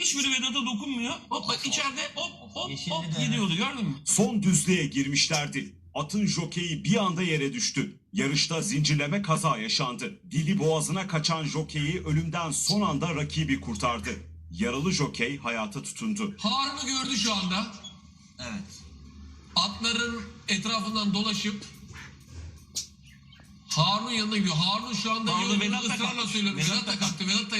Hiçbiri Vedat'a dokunmuyor. Hop bak içeride hop hop Yeşilli hop de. gidiyordu gördün mü? Son düzlüğe girmişlerdi. Atın jokeyi bir anda yere düştü. Yarışta zincirleme kaza yaşandı. Dili boğazına kaçan jokeyi ölümden son anda rakibi kurtardı. Yaralı jokey hayata tutundu. Harun'u gördü şu anda. Evet. Atların etrafından dolaşıp Harun'un yanına gidiyor. Harun şu anda Harun diyor, Vedat da ısrarla kalktı. söylüyorum. Vedat da kalktı. Vedat da.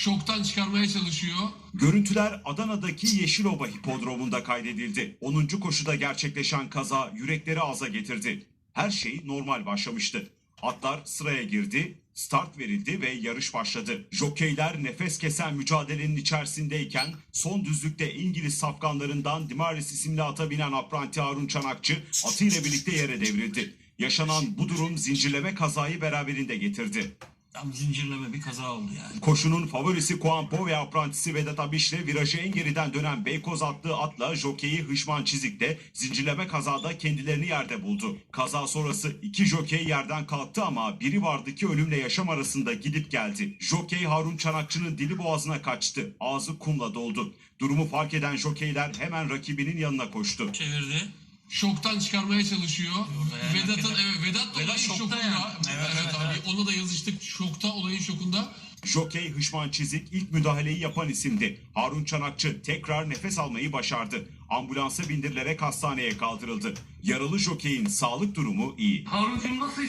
Şoktan çıkarmaya çalışıyor. Görüntüler Adana'daki Yeşilova Hipodromu'nda kaydedildi. 10. koşuda gerçekleşen kaza yürekleri aza getirdi. Her şey normal başlamıştı. Atlar sıraya girdi, start verildi ve yarış başladı. Jokeyler nefes kesen mücadelenin içerisindeyken son düzlükte İngiliz safkanlarından Dimaris isimli ata binen apranti Harun Çanakçı atıyla birlikte yere devrildi. Yaşanan bu durum zincirleme kazayı beraberinde getirdi. Tam zincirleme bir kaza oldu yani. Koşunun favorisi Kuampo ve aprantisi Vedat Abiş'le virajı en geriden dönen Beykoz attığı atla jokeyi Hışman Çizik'te zincirleme kazada kendilerini yerde buldu. Kaza sonrası iki jokey yerden kalktı ama biri vardı ki ölümle yaşam arasında gidip geldi. Jokey Harun Çanakçı'nın dili boğazına kaçtı. Ağzı kumla doldu. Durumu fark eden jokeyler hemen rakibinin yanına koştu. Çevirdi. Şoktan çıkarmaya çalışıyor. Vedat'ın evet Vedat da Vedat şokta şokunda. Yani. Evet, Evet, abi. evet. Onu da yazıştık. Şokta olayın şokunda. Jokey Hışman Çizik ilk müdahaleyi yapan isimdi. Harun Çanakçı tekrar nefes almayı başardı. Ambulansa bindirilerek hastaneye kaldırıldı. Yaralı jokeyin sağlık durumu iyi. Harun'cum nasıl